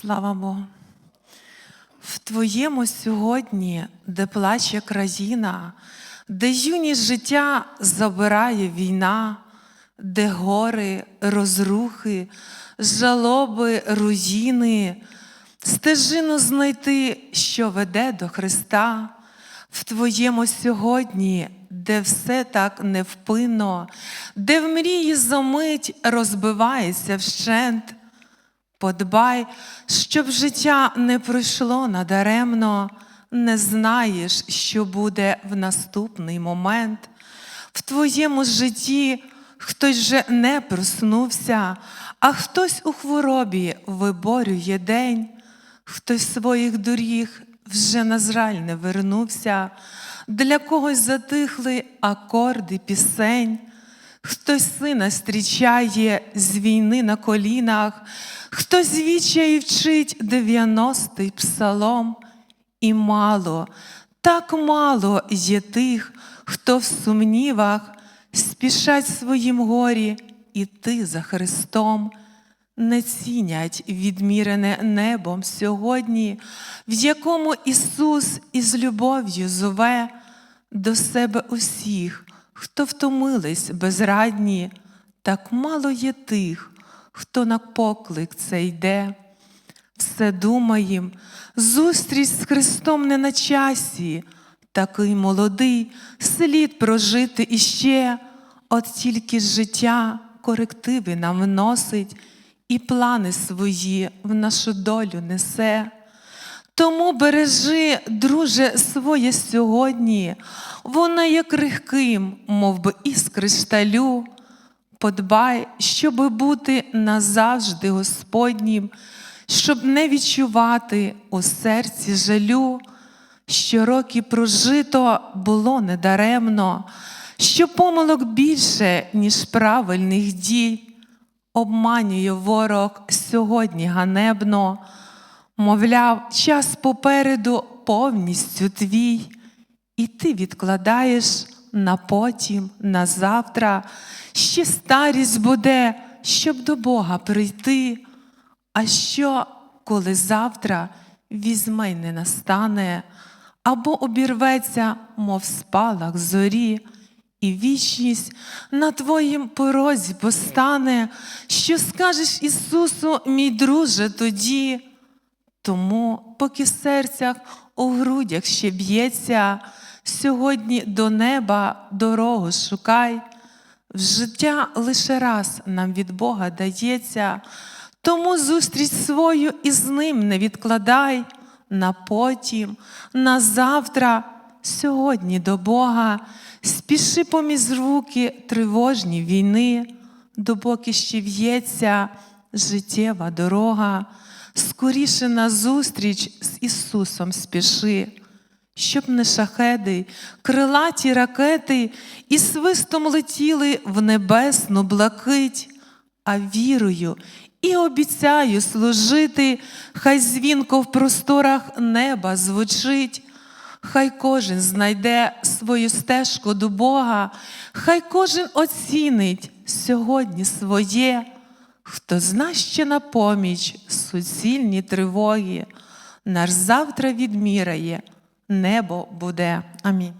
Слава Богу. В Твоєму сьогодні, де плаче країна, де юність життя забирає війна, де гори, розрухи, жалоби, руїни, стежину знайти, що веде до Христа, в Твоєму сьогодні, де все так невпинно, де в мрії за мить розбивається вщент. Подбай, щоб життя не пройшло надаремно, не знаєш, що буде в наступний момент. В твоєму житті хтось вже не проснувся, а хтось у хворобі виборює день, хтось своїх доріг вже на зраль не вернувся, для когось затихли акорди пісень. Хтось сина зустрічає з війни на колінах, хтось вічає вчить дев'яностий псалом. І мало, так мало є тих, хто в сумнівах спішать своїм горі іти за Христом, не цінять відмірене небом сьогодні, в якому Ісус із любов'ю зове до себе усіх, хто втомились безрадні, так мало є тих, хто на поклик це йде. Все думаєм, зустріч з Христом не на часі, такий молодий, слід прожити іще, от тільки життя корективи нам вносить і плани свої в нашу долю несе. Тому бережи, друже, своє сьогодні, воно є крихким, мов би із кришталю. Подбай, щоби бути назавжди Господнім, щоб не відчувати у серці жалю, що роки прожито було недаремно, що помилок більше, ніж правильних дій, обманює ворог сьогодні ганебно, мовляв, час попереду повністю твій, і ти відкладаєш на потім, на завтра, ще старість буде, щоб до Бога прийти. А що, коли завтра візьме не настане, або обірветься, мов спалах зорі, і вічність на твоїм порозі постане, що скажеш Ісусу, мій друже, тоді. Тому, поки серцях у грудях ще б'ється, сьогодні до неба дорогу шукай. В життя лише раз нам від Бога дається, тому зустріч свою із ним не відкладай на потім, на завтра, сьогодні до Бога, спіши поміж руки тривожні війни, допоки ще в'ється життєва дорога, скоріше на зустріч з Ісусом спіши щоб не шахеди, крилаті ракети і свистом летіли в небесну блакить, а вірою і обіцяю служити, хай дзвінко в просторах неба звучить. Хай кожен знайде свою стежку до Бога, хай кожен оцінить сьогодні своє, хто зна ще на поміч суцільні тривоги, наш завтра відміряє небо буде. Амінь.